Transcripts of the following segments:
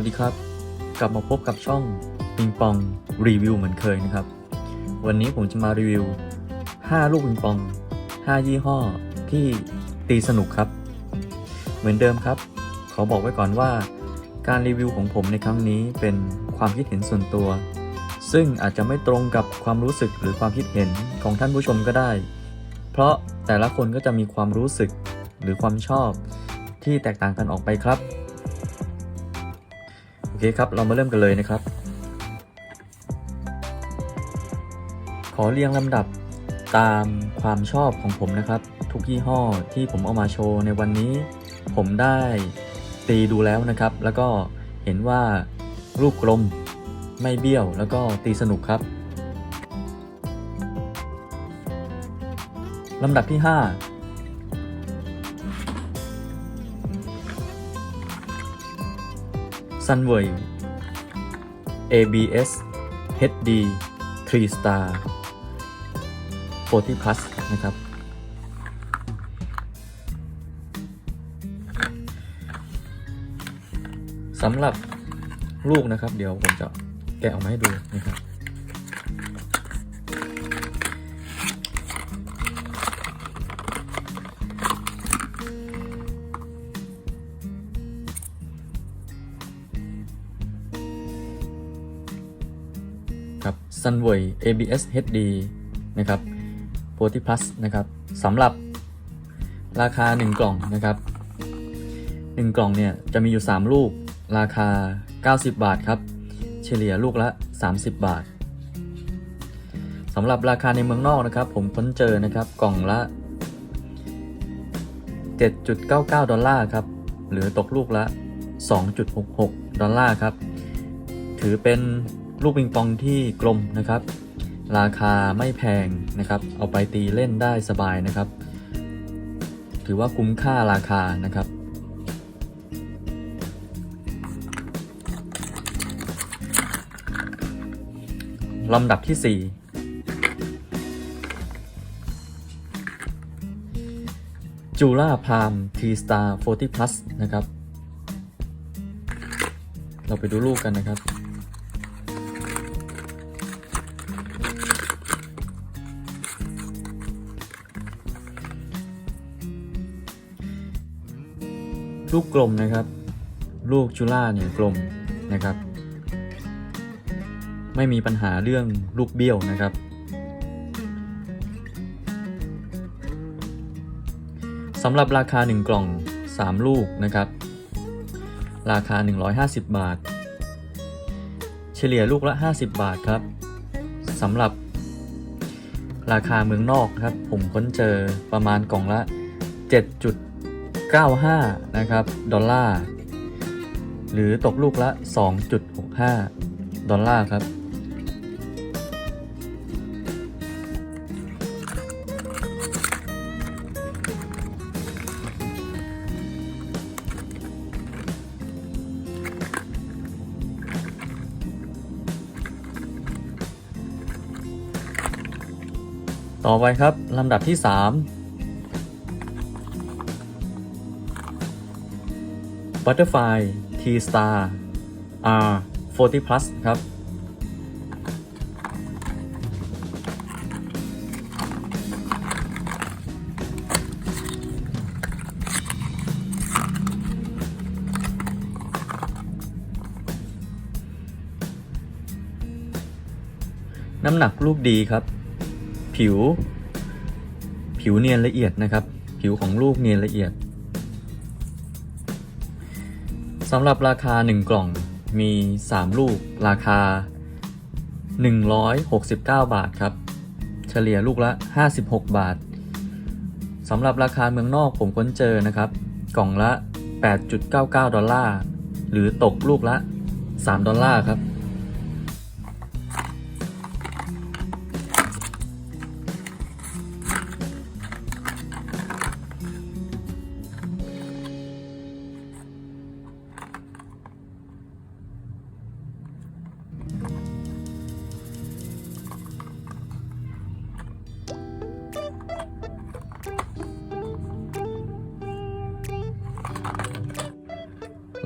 วัสดีครับ กลับมาพบกับช่องปิงปองรีวิวเหมือนเคยนะครับ วันนี้ผมจะมารีวิว 5 ลูกปิงปอง 5 ยี่ห้อที่ตีสนุกครับ เหมือนเดิมครับ ขอบอกไว้ก่อนว่า การรีวิวของผมในครั้งนี้เป็นความคิดเห็นส่วนตัว ซึ่งอาจจะไม่ตรงกับความรู้สึกหรือความคิดเห็นของท่านผู้ชมก็ได้ เพราะแต่ละคนก็จะมีความรู้สึกหรือความชอบที่แตกต่างกันออกไปครับ เคครับเรามาเริ่มกันเลยนะครับ ขอเรียงลำดับตามความชอบของผมนะครับ ทุกยี่ห้อที่ผมเอามาโชว์ในวันนี้ ผมได้ตีดูแล้วนะครับ แล้วก็เห็นว่ารูปกลมไม่เบี้ยว แล้วก็ตีสนุกครับลำดับที่ 5 Sunway ABS HD 3 Star 40 Plus นะครับ สำหรับลูกนะครับ เดี๋ยวผมจะแกะออกมาให้ดูนะครับ Sunway ABS HD นะครับ40 Plus นะครับสำหรับราคา 1 กล่องนะครับ 1 กล่องเนี่ยจะมีอยู่ 3 ลูกราคา 90 บาทครับ เฉลี่ยลูกละ 30 บาทสำหรับราคาในเมืองนอกนะครับ ผมค้นเจอนะครับกล่องละ 7.99 ดอลลาร์ครับ หรือตกลูกละ 2.66 ดอลลาร์ครับ ถือเป็น ลูกปิงปองที่กลมนะครับ ราคาไม่แพงนะครับ เอาไปตีเล่นได้สบายนะครับ ถือว่าคุ้มค่าราคานะครับลำดับที่ 4 จูล่าพามทีสตาร์40 plus นะครับ เราไปดูลูกกันนะครับ ลูกกลมนะครับ ลูกจูล่าเนี่ยกลมนะครับ ไม่มีปัญหาเรื่องลูกเบี้ยวนะครับ สำหรับราคา 1 กล่อง 3 ลูกนะครับ ราคา 150 บาท เฉลี่ยลูกละ 50 บาทครับสำหรับราคาเมืองนอกครับ ผมค้นเจอประมาณกล่องละ 7.95 นะครับ ดอลลาร์ หรือตกลูกละ 2.65 ดอลลาร์ครับ ต่อไปครับ ลำดับที่ 3 Butterfly T Star R 40 Plus ครับ น้ำหนักลูกดีครับ ผิว ผิวเนียนละเอียดนะครับ ผิวของลูกเนียนละเอียด สำหรับราคา 1 กล่องมี 3 ลูก ราคา 169 บาทครับ เฉลี่ยลูกละ 56 บาทสำหรับราคาเมืองนอกผมค้นเจอนะครับ กล่องละ 8.99 ดอลลาร์ หรือตกลูกละ 3 ดอลลาร์ครับ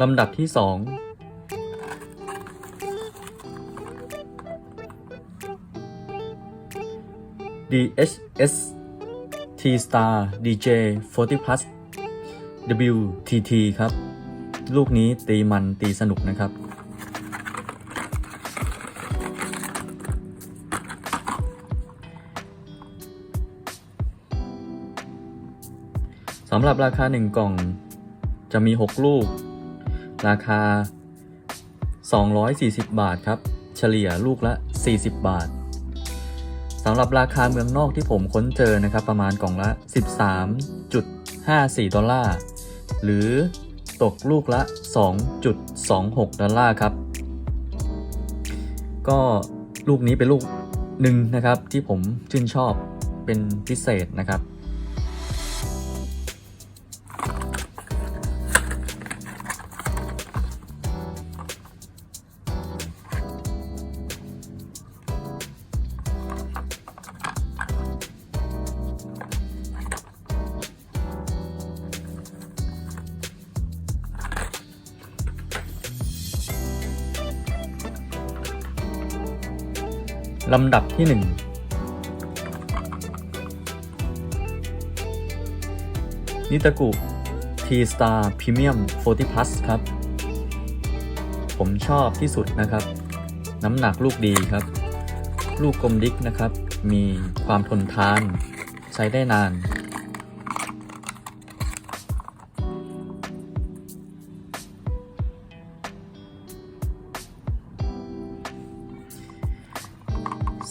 ลำดับที่สองด DHS T Star DJ 40 plus WTT ครับ ลูกนี้ตีมันตีสนุกนะครับ สำหรับราคา 1 กล่องจะมี 6 ลูก ราคา 240 บาทครับ เฉลี่ยลูกละ 40 บาทสำหรับราคาเมืองนอกที่ผมค้นเจอนะครับ ประมาณกล่องละ 13.54 ดอลลาร์ หรือตกลูกละ 2.26 ดอลลาร์ครับ ก็ลูกนี้เป็นลูกหนึ่งนะครับที่ผมชื่นชอบเป็นพิเศษนะครับ ลำดับที่1นิตากุ T-Star Premium 40 Plus ครับ ผมชอบที่สุดนะครับ น้ำหนักลูกดีครับ ลูกกลมดิกนะครับ มีความทนทาน ใช้ได้นาน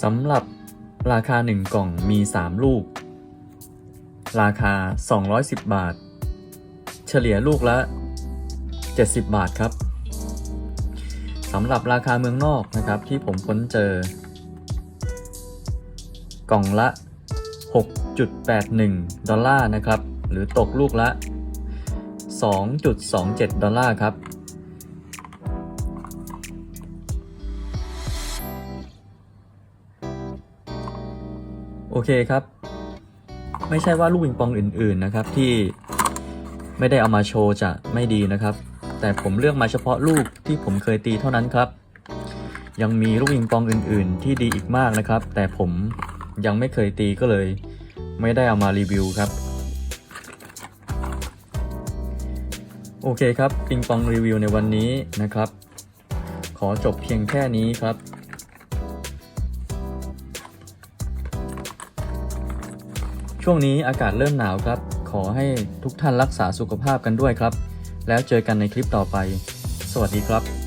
สำหรับราคา 1 กล่องมี 3 ลูก ราคา 210 บาท เฉลี่ยลูกละ 70 บาทครับสำหรับราคาเมืองนอกนะครับที่ผมค้นเจอ กล่องละ 6.81 ดอลลาร์นะครับ หรือตกลูกละ 2.27 ดอลลาร์ครับ เคครับ ไม่ใช่ว่าลูกปิงปองอื่นๆนะครับที่ไม่ได้เอามาโชว์จะไม่ดีนะครับ แต่ผมเลือกมาเฉพาะลูกที่ผมเคยตีเท่านั้นครับ ยังมีลูกปิงปองอื่นๆ ที่ดีอีกมากนะครับ แต่ผมยังไม่เคยตีก็เลย ไม่ได้เอามารีวิวครับ โอเคครับปิงปองรีวิวในวันนี้นะครับ ขอจบเพียงแค่นี้ครับ ช่วงนี้อากาศเริ่มหนาวครับ ขอให้ทุกท่านรักษาสุขภาพกันด้วยครับ แล้วเจอกันในคลิปต่อไป สวัสดีครับ